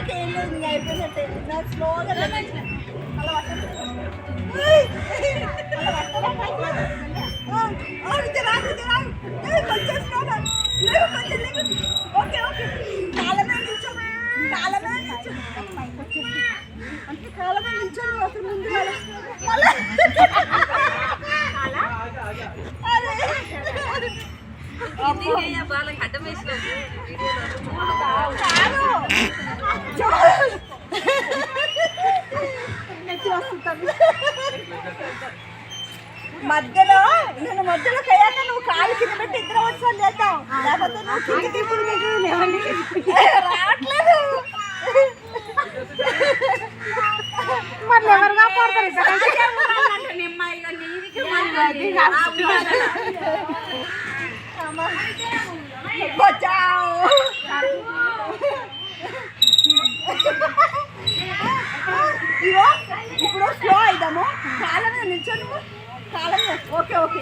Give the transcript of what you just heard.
Okay ఏం లేదు ఇంకా అయిపోయినట్టే నాకు స్లోగా అలా పట్టండి. ఏయ్! అలా పట్టరా? ఆ, ఆ, ఇది వస్తుంది. మధ్యలో నేను మధ్యలో కయ్యాక నువ్వు కాలు కింద పెట్టి ఇద్దరు వచ్చాను చేద్దాం లేకపోతే నువ్వు కింద ఇప్పుడు రావట్లేదు. మరి ఎవరుగా పడతారు బచావ్ ఇగో ఇప్పుడు స్లో అయిదాము. కాలం మీద నిల్చో నువ్వు. కాలం మీద. Okay okay.